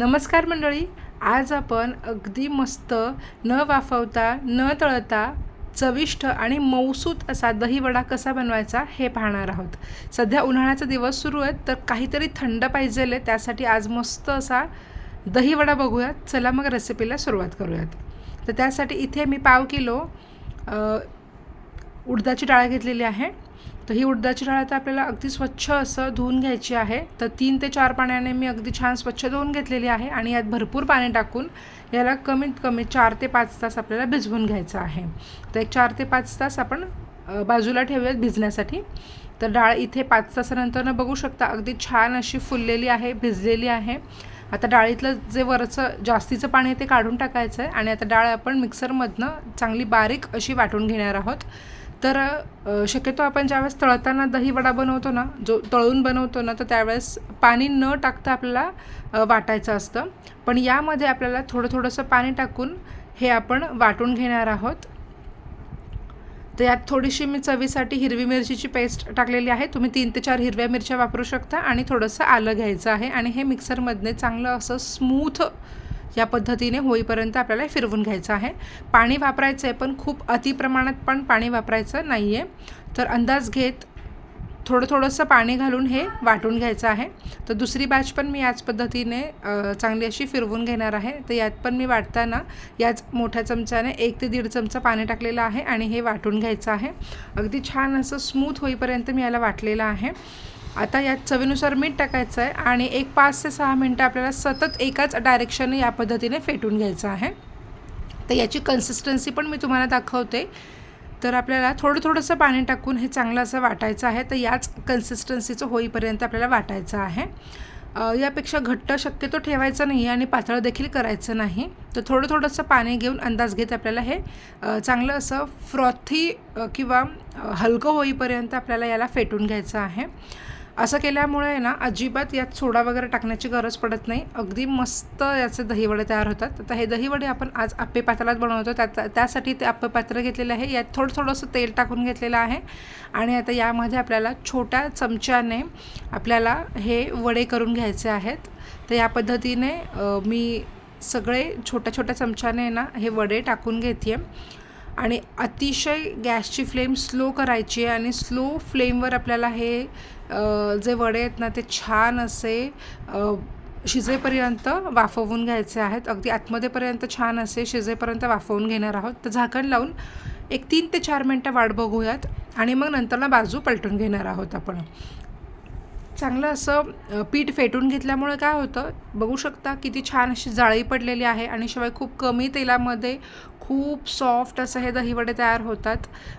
नमस्कार मंडळी आज आपण अगदी मस्त न वाफवता न तळता चविष्ट आणि मऊसूत असा दहीवडा कसा बनवायचा हे पाहणार आहोत. सध्या उन्हाळ्याचा दिवस सुरू आहेत तर काहीतरी थंड पाहिजे त्यासाठी आज मस्त असा दहीवडा बघूयात. चला मग रेसिपीला सुरुवात करूयात. तर त्यासाठी इथे मी पाव किलो उडदाची डाळ घेतलेली आहे. तर ही उडदाची डाळ आता आपल्याला अगदी स्वच्छ असं धुवून घ्यायची आहे. तर तीन ते चार पाण्याने मी अगदी छान स्वच्छ धुवून घेतलेली आहे आणि यात भरपूर पाणी टाकून याला कमीत कमी चार ते पाच तास आपल्याला भिजवून घ्यायचं आहे. तर एक चार ते पाच तास आपण बाजूला ठेवूयात भिजण्यासाठी. तर डाळ इथे पाच तासानंतर बघू शकता अगदी छान अशी फुललेली आहे भिजलेली आहे. आता डाळीतलं जे वरचं जास्तीचं पाणी आहे ते काढून टाकायचं आहे आणि आता डाळ आपण मिक्सरमधनं चांगली बारीक अशी वाटून घेणार आहोत. तर शक्यतो आपण ज्यावेळेस तळताना दही वडा बनवतो ना जो तळून बनवतो ना तर त्यावेळेस पाणी न टाकता आपल्याला वाटायचं असतं. पण यामध्ये आपल्याला थोडं थोडंसं पाणी टाकून हे आपण वाटून घेणार आहोत. तर यात थोडीशी मी चवीसाठी हिरवी मिरचीची पेस्ट टाकलेली आहे. तुम्ही तीन ते चार हिरव्या मिरच्या वापरू शकता आणि थोडंसं आलं घ्यायचं आहे आणि हे मिक्सरमधने चांगलं असं स्मूथ या पद्धतीने होईपर्यंत आपल्याला फिरवून घ्यायचं आहे. पाणी वापरायचं आहे पण खूप अतिप्रमाणात पण पाणी वापरायचं नाही आहे तर अंदाज घेत थोडं थोडंसं पाणी घालून हे वाटून घ्यायचं आहे. तर दुसरी बॅच पण मी याच पद्धतीने चांगली अशी फिरवून घेणार आहे. तर यात पण मी वाटताना याच मोठ्या चमच्याने एक ते दीड चमचा पाणी टाकलेलं आहे आणि हे वाटून घ्यायचं आहे. अगदी छान असं स्मूथ होईपर्यंत मी याला वाटलेलं आहे. आता यात चवीनुसार मीठ टाकायचं आहे आणि एक पाच ते सहा मिनटं आपल्याला सतत एकाच डायरेक्शनने या पद्धतीने फेटून घ्यायचं आहे. तर याची कन्सिस्टन्सी पण मी तुम्हाला दाखवते. तर आपल्याला थोडं थोडंसं पाणी टाकून हे चांगलं असं वाटायचं आहे. तर याच कन्सिस्टन्सीचं होईपर्यंत आपल्याला वाटायचं आहे. यापेक्षा घट्ट शक्यतो ठेवायचं नाही आणि पातळ देखील करायचं नाही. तर थोडं थोडंसं पाणी घेऊन अंदाज घेत आपल्याला हे चांगलं असं फ्रॉथी किंवा हलकं होईपर्यंत आपल्याला याला फेटून घ्यायचं आहे. असं केल्यामुळे ना अजिबात यात सोडा वगैरे टाकण्याची गरज पडत नाही. अगदी मस्त याचे दहीवडे तयार होतात. तर हे दहीवडे आपण आज आप्पे पात्रात बनवतो. त्या त्यासाठी ते आप्पे पात्र घेतलेलं आहे. यात थोडं थोडंसं तेल टाकून घेतलेलं आहे. आणि आता यामध्ये आपल्याला छोट्या चमच्याने आपल्याला हे वडे करून घ्यायचे आहेत. तर या पद्धतीने मी सगळे छोट्या छोट्या चमच्याने ना हे वडे टाकून घेते आहे आणि अतिशय गॅसची फ्लेम स्लो करायची आहे आणि स्लो फ्लेमवर आपल्याला हे जे वडे आहेत ना ते छान असे शिजेपर्यंत वाफवून घ्यायचे आहेत. अगदी आतमध्येपर्यंत छान असे शिजेपर्यंत वाफवून घेणार आहोत. तर झाकण लावून एक तीन ते चार मिनटं वाट बघूयात आणि मग नंतरला बाजू पलटून घेणार आहोत आपण. चांगलं असं पीठ फेटून घेतल्यामुळे काय होतं बघू शकता किती छान अशी जाळी पडलेली आहे आणि शिवाय खूप कमी तेलामध्ये खूप सॉफ्ट असं हे दहीवडे तयार होतात.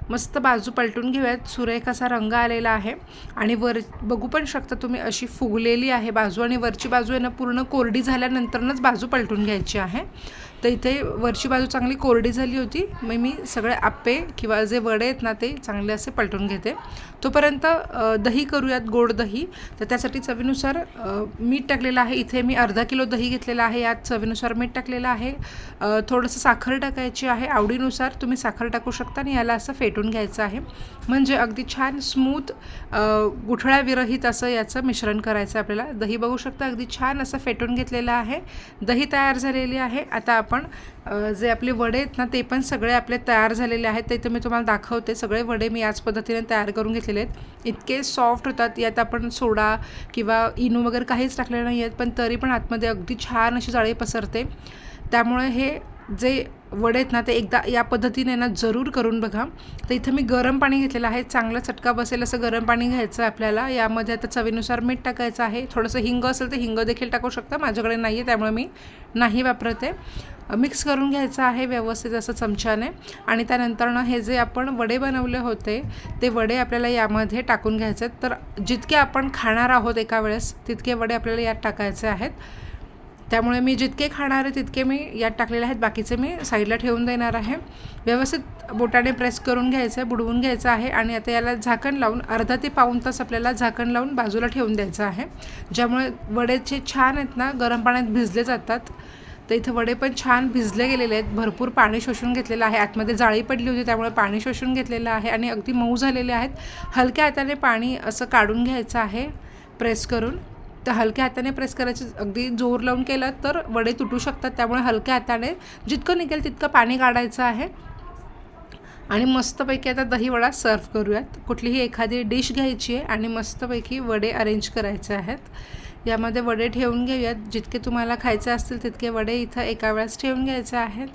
मस्त बाजू पलटून घेऊयात. सुरेख असा रंग आलेला आहे आणि वर बघू पण शकता तुम्ही अशी फुगलेली आहे बाजू आणि वरची बाजू आहे ना पूर्ण कोरडी झाल्यानंतरनंच बाजू पलटून घ्यायची आहे. तर इथे वरची बाजू चांगली कोरडी झाली होती. मग मी सगळे आप्पे किंवा जे वडे आहेत ना ते चांगले असे पलटून घेते. तोपर्यंत दही करूयात गोड दही. तर त्यासाठी चवीनुसार मीठ टाकलेलं आहे. इथे मी अर्धा किलो दही घेतलेलं आहे. यात चवीनुसार मीठ टाकलेलं आहे. थोडंसं साखर टाकायची आहे. आवडीनुसार तुम्ही साखर टाकू शकता आणि याला असं फेटून घ्यायचं आहे. म्हणजे अगदी छान स्मूथ गुठळ्याविरहित असं याचं मिश्रण करायचं आपल्याला. दही बघू शकता अगदी छान असं फेटून घेतलेलं आहे. दही तयार झालेली आहे. आता आपण जे आपले वडे आहेत ना ते पण सगळे आपले तयार झालेले आहेत. ते इथं मी तुम्हाला दाखवते. सगळे वडे मी याच पद्धतीने तयार करून घेतलेले आहेत. इतके सॉफ्ट होतात. यात आपण सोडा किंवा इनो वगैरे काहीच टाकलेलं नाही आहेत पण तरी पण आतमध्ये अगदी छान अशी जाळी पसरते. त्यामुळे हे जे वडे आहेत ना ते एकदा या पद्धतीने ना जरूर करून बघा. तर इथं मी गरम पाणी घेतलेलं आहे चांगला चटका बसेल असं गरम पाणी घ्यायचं आहे आपल्याला. यामध्ये आता चवीनुसार मीठ टाकायचं आहे. थोडंसं हिंग असेल तर हिंग देखील टाकू शकता माझ्याकडे नाही आहे त्यामुळे मी नाही वापरते. मिक्स करून घ्यायचं आहे व्यवस्थित असं चमच्याने. आणि त्यानंतरनं हे जे आपण वडे बनवले होते ते वडे आपल्याला यामध्ये टाकून घ्यायचे आहेत. तर जितके आपण खाणार आहोत एका वेळेस तितके वडे आपल्याला यात टाकायचे आहेत. त्यामुळे मी जितके खाणार आहे तितके मी यात टाकलेले आहेत. बाकीचे मी साईडला ठेवून देणार आहे. व्यवस्थित बोटाने प्रेस करून घ्यायचं आहे बुडवून घ्यायचं आहे. आणि आता याला झाकण लावून अर्धा ते पाऊण तास आपल्याला झाकण लावून बाजूला ठेवून द्यायचं आहे. ज्यामुळे वडेचे छान आहेत ना गरम पाण्यात भिजले जातात. तर इथं वडे पण छान भिजले गेलेले आहेत. भरपूर पाणी शोषून घेतलेलं आहे. आतमध्ये जाळी पडली होती त्यामुळे पाणी शोषून घेतलेलं आहे आणि अगदी मऊ झालेले आहेत. हलक्या हाताने पाणी असं काढून घ्यायचं आहे प्रेस करून. तर हलक्या हाताने प्रेस करायचे अगदी जोर लावून केलं तर वडे तुटू शकतात. त्यामुळे हलक्या हाताने जितकं निघेल तितकं पाणी काढायचं आहे. आणि मस्तपैकी आता दही वडा सर्व करूयात. कुठलीही एखादी डिश घ्यायची आहे आणि मस्तपैकी वडे अरेंज करायचे आहेत. यामध्ये वडे ठेवून घेऊयात. जितके तुम्हाला खायचे असतील तितके वडे इथं एका वेळेस ठेवून घ्यायचे आहेत.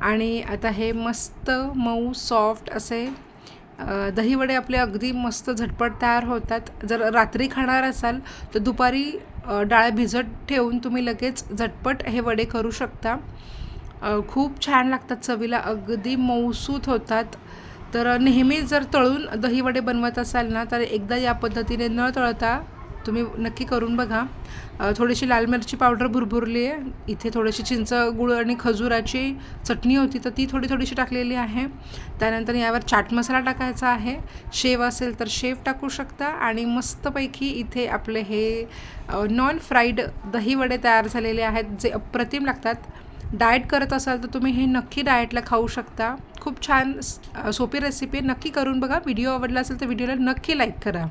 आणि आता हे मस्त मऊ सॉफ्ट असे दहीवडे आपले अगदी मस्त झटपट तयार होतात. जर रात्री खाणार असाल तर दुपारी डाळ भिजत ठेवून तुम्ही लगेच झटपट हे वडे करू शकता. खूप छान लागतात चवीला. अगदी मऊसूत होतात. तर नेहमी जर तळून दही वडे बनवत असाल ना तर एकदा या पद्धतीने न तळता तुम्ही नक्की करून बघा. थोडीशी लाल मिरची पावडर भुरभुरली आहे. इथे थोडीशी चिंच गुळ आणि खजुराची चटणी होती तर ती थोडी थोडीशी टाकलेली आहे. त्यानंतर यावर चाट मसाला टाकायचा आहे. शेव असेल तर शेव टाकू शकता आणि मस्तपैकी इथे आपले हे नॉन फ्राईड दहीवडे तयार झालेले आहेत जे अप्रतिम लागतात. डाएट करत असाल तर तुम्ही हे नक्की डाएटला खाऊ शकता. खूप छान सोपी रेसिपी आहे. नक्की करून बघा. व्हिडिओ आवडला असेल तर व्हिडिओला नक्की लाईक करा.